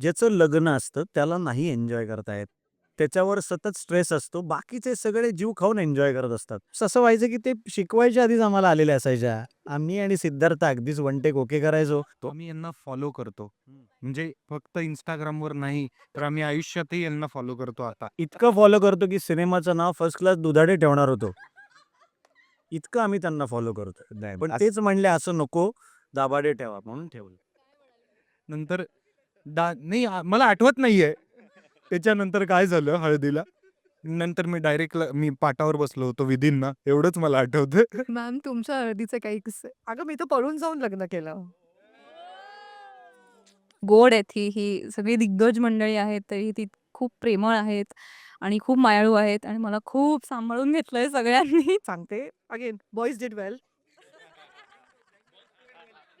ज्याचं लग्न असतं त्याला नाही एन्जॉय करता येत. त्याच्यावर सतत स्ट्रेस असतो. बाकीचे सगळे जीव खाऊन एन्जॉय करत असतात. असं व्हायचं की ते शिकवायच्या आधीच आम्हाला आलेल्या असायच्या. आम्ही आणि सिद्धार्थ अगदीच वन टेक ओके करायचो. तो आम्ही यांना फॉलो करतो. म्हणजे फक्त Instagramवर नाही, तर आम्ही आयुष्यातही यांना फॉलो करतो आता. इतकं फॉलो करतो की सिनेमाचं नाव फर्स्ट क्लास दुधाडे ठेवणार होतो. इतकं आम्ही त्यांना फॉलो करतो. पण तेच म्हणले असं नको दाभाडे ठेवा म्हणून ठेवलं. नंतर डा नाही आ- मला आठवत नाहीये. त्याच्यानंतर काय झालं हळदीला. नंतर मी डायरेक्ट मी पाटावर बसलो होतो विधींना एवढंच मला आठवतं. मॅम तुमच्या हळदीचे काही किस्से? अगं मी तर पळून जाऊन लग्न केलं. गोड आहेत ही ही सगळी दिग्गज मंडळी आहेत तरी ती खूप प्रेमळ आहेत आणि खूप मायाळू आहेत आणि मला खूप सांभाळून घेतलंय सगळ्यांनी. सांगते again boys did well.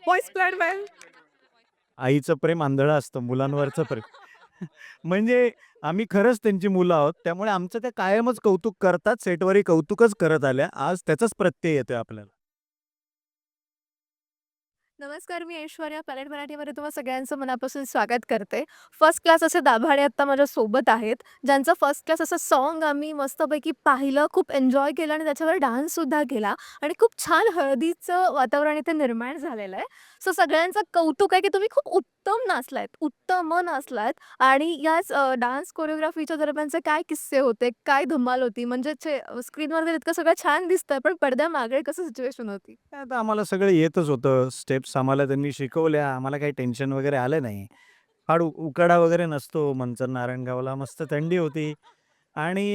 Boys played well. आईचं प्रेम आंधळं असतं, मुलांवरचं प्रेम. म्हणजे आम्ही खरंच त्यांची मुलं आहोत. त्यामुळे आमचं त्या कायमच कौतुक करतात. सेटवरही कौतुकच करत आल्या. आज त्याचाच प्रत्यय येतोय आपल्याला. नमस्कार मी ऐश्वर्या पॅलेट मराठीमध्ये तुम्हा सगळ्यांचं मनापासून स्वागत करते. फर्स्ट क्लास असे दाभाडे आत्ता माझ्या सोबत आहेत. ज्यांचं फर्स्ट क्लास असं सॉन्ग आम्ही मस्तपैकी पाहिलं, खूप एन्जॉय केलं आणि त्याच्यावर डान्ससुद्धा केला आणि खूप छान हळदीचं वातावरण इथे निर्माण झालेलं आहे. सो सगळ्यांचं कौतुक आहे की तुम्ही खूप उत्तम नाचलायत उत्तम नाचलायत आणि याच डान्स कोरिओग्राफीच्या दरम्यानचे काय किस्से होते? काय धमाल होती? म्हणजे स्क्रीनवर इतकं सगळं छान दिसतंय, पण पडद्यामागे कसं सिच्युएशन होती? आता आम्हाला सगळं येतच होतं. स्टेप्स आम्हाला त्यांनी शिकवल्या. आम्हाला काही टेन्शन वगैरे आलं नाही. फार उ उकाडा वगैरे नसतो. मंचर नारायणगावला मस्त थंडी होती आणि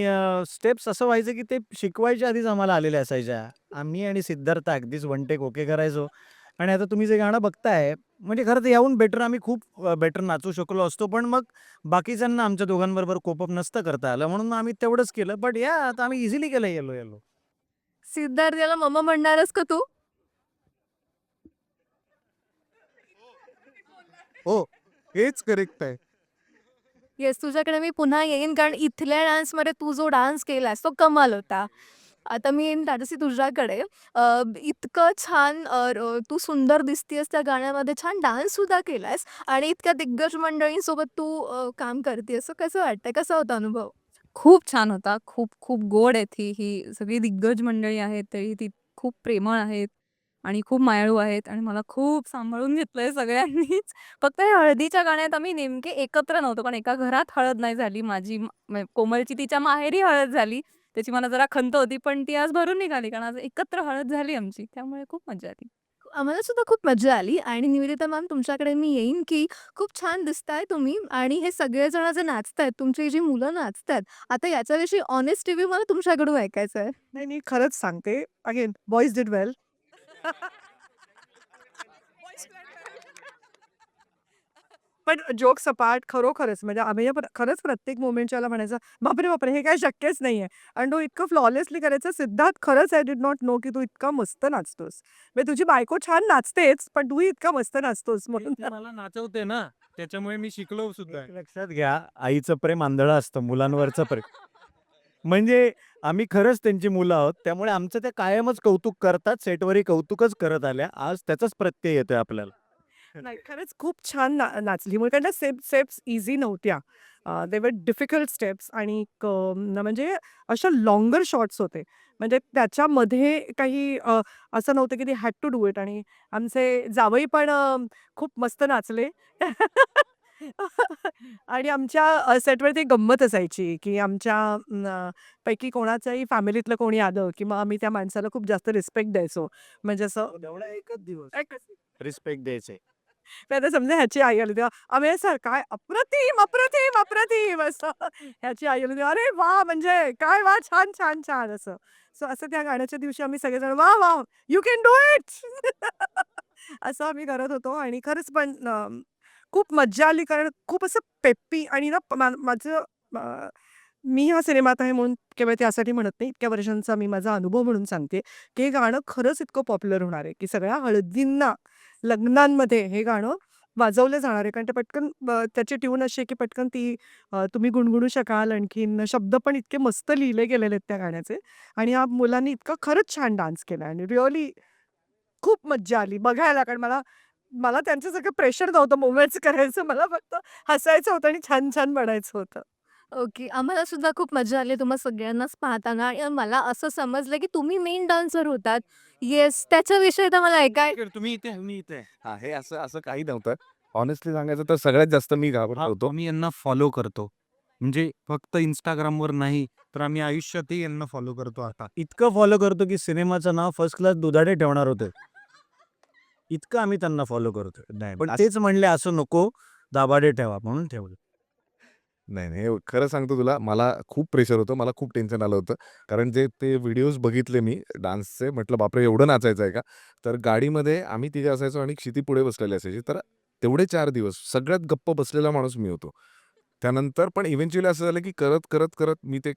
स्टेप्स असं व्हायचं की ते शिकवायच्या आधीच आम्हाला आलेल्या असायच्या. आम्ही आणि सिद्धार्थ अगदीच वन टेक ओके करायचो आणि आता तुम्ही जे गाणं बघताय म्हणजे खरं तर याहून बेटर आम्ही खूप बेटर नाचू शकलो असतो. पण मग बाकीच्यांना आमच्या दोघांबरोबर कोपअप नसतं करता आलं म्हणून आम्ही तेवढंच केलं. बट या आता आम्ही इझिली केलं येलो येलो. सिद्धार्थ याला मम्मा म्हणणारस का तू? हो, हेच करेक्ट आहे. येस, तुझ्याकडे मी पुन्हा येईन कारण इथल्या डान्समध्ये तू जो डान्स केलास तो कमाल होता. आता मी येईन राजश्री तुझ्याकडे. अ, इतकं छान अ, र तू सुंदर दिसतीयेस त्या गाण्यामध्ये, छान डान्ससुद्धा केलास आणि इतक्या दिग्गज मंडळींसोबत तू अ, काम करतीयेस. सो कसं वाटतंय? कसा होता अनुभव? खूप छान होता. खूप खूप गोड आहेत ही ही सगळी दिग्गज मंडळी आहेत तरी ती खूप प्रेमळ आहेत आणि खूप मायाळू आहेत आणि मला खूप सांभाळून घेतलंय सगळ्यांनीच. फक्त या हळदीच्या गाण्यात आम्ही नेमके एकत्र नव्हतो. कारण एका घरात हळद नाही झाली माझी. म कोमलची तिच्या माहेरी हळद झाली. त्याची मला जरा खंत होती. पण ती आज भरून निघाली कारण आज एकत्र हळद झाली आमची. त्यामुळे खूप मज्जा आली. आम्हाला सुद्धा खूप मज्जा आली आणि निवेदिता मॅम तुमच्याकडे मी येईन की खूप छान दिसताय तुम्ही आणि हे सगळेजण जे नाचतायत, तुमची जी मुलं नाचतायत, आता याच्याविषयी ऑनेस्ट रिव्ह्यू मला तुमच्याकडून ऐकायचा आहे. नाही, मी खरंच सांगते अगेन बॉयज डिड वेल. पण जोक्स अपार्ट खरोखरच म्हणजे आम्ही खरंच प्रत्येक मोमेंटच्या म्हणायचं, "बापरे, बापरे! हे काही शक्यच नाहीये." आणि तो इतकं फ्लॉलेसली करायचा. सिद्धार्थ खरंच आय डिड नॉट नो की तू इतका मस्त नाचतोस. म्हणजे तुझी बायको छान नाचतेच, पण तूही इतका मस्त नाचतोस म्हणून ती मला नाचवते ना, त्याच्यामुळे मी शिकलो सुद्धा. लक्षात घ्या, आईचं प्रेम आंधळं असतं, मुलांवरचं प्रेम. म्हणजे आम्ही खरंच त्यांची मुलं आहोत. त्यामुळे आमचं ते कायमच कौतुक करतात. सेटवरही कौतुकच करत आल्या. आज त्याचाच प्रत्यय येतोय आपल्याला. नाही, खरंच खूप छान ना नाचली. मग कारण त्या स्टेप स्टेप्स इझी नव्हत्या. दे वर डिफिकल्ट स्टेप्स आणि क न म्हणजे अशा लॉन्गर शॉट्स होते. म्हणजे त्याच्यामध्ये काही अ, असं नव्हतं की they had to do it आणि आमचे जावई पण अ, खूप मस्त नाचले. आणि आमच्या सेटवरती एक गंमत असायची की आमच्या पैकी कोणाच्याही फॅमिलीतलं कोणी आलं की मग आम्ही त्या माणसाला खूप जास्त रिस्पेक्ट द्यायचो. म्हणजे असं एकच दिवस एकच रिस्पेक्ट द्यायचे. आता समजा ह्याची आई आली तेव्हा आम्ही "सर काय अप्रतिम, अप्रतिम, अप्रतिम" असं. ह्याची आई आली तेव्हा "अरे वाह! म्हणजे काय वाह! छान, छान, छान" असं. सो असं त्या गाण्याच्या दिवशी आम्ही सगळेजण "वाह! वाह! यू कॅन डू इट" असं आम्ही करत होतो आणि खरंच पण अ, खूप मज्जा आली कारण खूप असं पेप्पी आणि ना मा माझं मी हा सिनेमात आहे म्हणून केवळ त्यासाठी म्हणत नाही. इतक्या वर्षांचा मी माझा अनुभव म्हणून सांगते, की हे गाणं खरंच इतकं पॉप्युलर होणार आहे, की सगळ्या हळदींना, लग्नांमध्ये हे गाणं वाजवलं जाणार आहे. कारण ते पटकन त्याची ट्यून अशी आहे, की पटकन ती तुम्ही गुणगुणू शकाल. आणखीन शब्द पण इतके मस्त लिहिले गेलेले आहेत त्या गाण्याचे आणि या मुलांनी इतका खरंच छान डान्स केला आणि रिअली खूप मज्जा आली बघायला. कारण मला मला त्यांच्यासारखं प्रेशर नव्हतं मुव्हमेंट्स करायचं मला फक्त हसायचं होतं आणि छान छान बनायचं होतं. ओके. आम्हाला सुद्धा खूप मजा आली तुम्हा सगळ्यांनाच पाहताना आणि मला असं समजलं की तुम्ही मेन डान्सर होतात. येस त्याच्याविषयी तर मला ऐकाय तुम्ही इथे मी इथे. हा हे असं असं काही नव्हतं. ऑनेस्टली सांगायचं तर सगळ्यात जास्त मी घाबरत हा, होतो. आम्ही यांना फॉलो करतो. म्हणजे फक्त इंस्टाग्रामवर नाही तर आम्ही आयुष्यातही यांना फॉलो करतो आता. इतकं फॉलो करतो की सिनेमाचं नाव फर्स्ट क्लास दुधाडे ठेवणार होते. इतकं आम्ही त्यांना फॉलो करतो नाही पण तेच म्हणले असं नको दाबाडे ठेवा म्हणून ठेवलं. नाही नाही खरं सांगतो तुला मला खूप प्रेशर होतं मला खूप टेन्शन आलं होतं. कारण जे ते व्हिडिओज बघितले मी डान्सचे म्हटलं बापरे एवढं नाचायचं आहे का? तर गाडीमध्ये आम्ही तिथे असायचो आणि क्षिती पुढे बसलेली असायची. तर तेवढे चार दिवस सगळ्यात गप्प बसलेला माणूस मी होतो. त्यानंतर पण इव्हेंच्युअली असं झालं की करत करत करत मी ते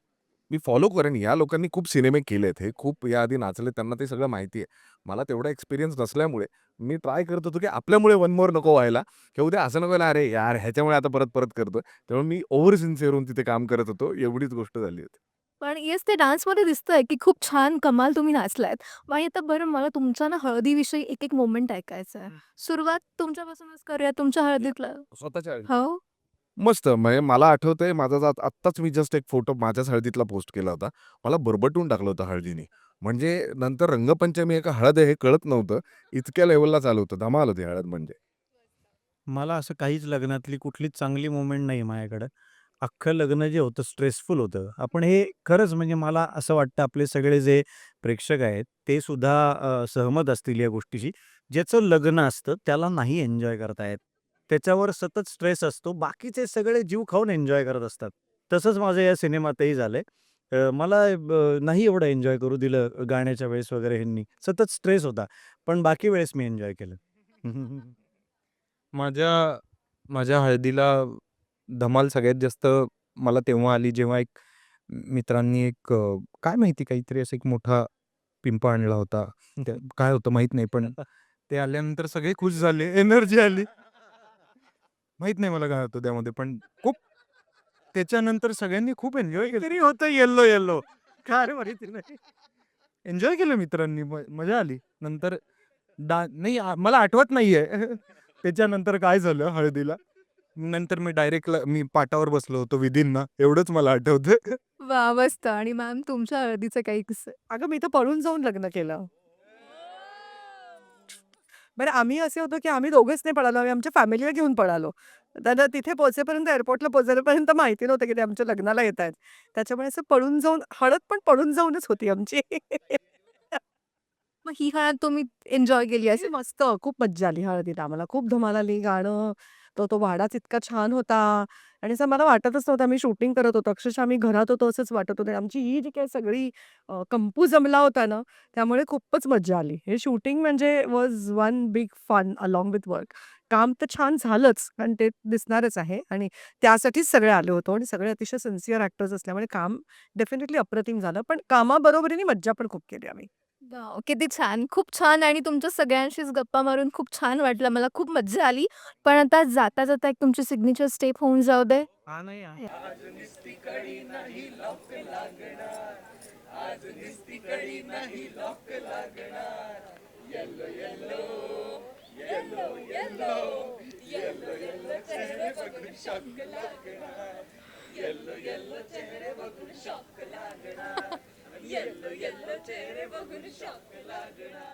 मी फॉलो करेन. या लोकांनी खूप सिनेमे केलेत हे. खूप याआधी नाचले त्यांना ते सगळं माहिती आहे. मला तेवढा एक्सपिरियन्स नसल्यामुळे मी ट्राय करत होतो की आपल्यामुळे वन मोर नको व्हायला. की उद्या असं नको व्हायला अरे यार ह्याच्यामुळे आता परत परत करतोय. त्यामुळे मी ओव्हर सिन्सिअर होऊन तिथे काम करत होतो. एवढीच गोष्ट झाली होती. पण येस ते डान्समध्ये दिसतंय की खूप छान कमाल तुम्ही नाचलायत. आणि आता बरं मला तुमच्या ना हळदीविषयी एक एक मोमेंट ऐकायचं आहे सुरुवात तुमच्यापासूनच करूया तुमच्या हळदीतलं. स्वतःच्या हो? मस्त. म्हणजे मला आठवतंय माझा जात आत्ताच मी जस्ट एक फोटो माझ्याच हळदीतला पोस्ट केला होता. मला बरबटून टाकलं होतं हळदीने. म्हणजे नंतर रंगपंचमी आहे का हळद आहे हे कळत नव्हतं. इतक्या लेवलला चालू होतं. धमाल होती हळद म्हणजे. मला असं काहीच लग्नातली कुठलीच चांगली मोमेंट नाही माझ्याकडं. अख्खं लग्न जे होतं स्ट्रेसफुल होतं. आपण हे खरंच म्हणजे मला असं वाटतं आपले सगळे जे प्रेक्षक आहेत ते सुद्धा अ, सहमत असतील या गोष्टीशी. ज्याचं लग्न असतं त्याला नाही एन्जॉय करता येत. त्याच्यावर सतत स्ट्रेस असतो. बाकीचे सगळे जीव खाऊन एन्जॉय करत असतात. तसंच माझं या सिनेमातही झालंय. अ, मला नाही एवढं एन्जॉय करू दिलं गाण्याच्या वेळेस वगैरे ह्यांनी. सतत स्ट्रेस होता. पण बाकी वेळेस मी एन्जॉय केलं. माझ्या माझ्या हळदीला धमाल सगळ्यात जास्त मला तेव्हा आली जेव्हा एक मित्रांनी एक काय माहिती काहीतरी असं एक मोठा पिंपा आणला होता. काय होतं माहीत नाही पण ते आल्यानंतर सगळे खुश झाले. एनर्जी आली. माहीत नाही मला काय होतं त्यामध्ये पण खूप त्याच्यानंतर सगळ्यांनी खूप एन्जॉय केलं. तरी होतं येल्लो येल्लो. काय माहिती नाही एन्जॉय केलं मित्रांनी म- मजा आली. नंतर डा नाही आ- मला आठवत नाहीये. त्याच्यानंतर काय झालं हळदीला? नंतर मी डायरेक्ट मी पाटावर बसलो होतो विधींना. एवढंच मला आठवतं वा मस्त. आणि मॅम तुमच्या हळदीचं काही किस्से? अगं मी तर पळून जाऊन लग्न केलं. बरं आम्ही असे होतो की आम्ही दोघंच नाही पळालो आम्ही आमच्या फॅमिलीला घेऊन पळालो. त्यांना तिथे पोहोचेपर्यंत एअरपोर्टला पोहोचेपर्यंत माहिती नव्हतं की ते आमच्या लग्नाला येत आहेत त्याच्यामुळे असं पळून जाऊन हळद पण पळून जाऊनच होती आमची. मग ही हळद तुम्ही एन्जॉय केली असे असेल? मस्त खूप मज्जा आली हळदीत आम्हाला खूप धमाल आली गाणं तो तो वाडाच इतका छान होता. आणि असं मला वाटतच नव्हतं आम्ही शूटिंग करत होतो. अक्षरशः आम्ही घरात होतो असंच वाटत होतं. आमची ही जी काय सगळी कंपू जमला होता ना त्यामुळे खूपच मज्जा आली. हे शूटिंग म्हणजे was one big fun along with work काम तर छान झालंच कारण ते दिसणारच आहे. आणि त्यासाठीच सगळे आले होतो. आणि सगळे अतिशय सिन्सिअर ॲक्टर्स असल्यामुळे काम डेफिनेटली अप्रतिम झालं. पण कामाबरोबरीने मज्जा पण खूप केली आम्ही. वाव, किती छान. खूप छान आणि तुमच्या सगळ्यांशीच गप्पा मारून खूप छान वाटलं. मला खूप मज्जा आली. पण आता जाता जाता एक तुमची सिग्नेचर स्टेप होऊन जाऊ दे. हा नाही. येल्लो येल्लो चेहरे बघून शॉक लागणार yellow, yellow, terrible, good chocolate.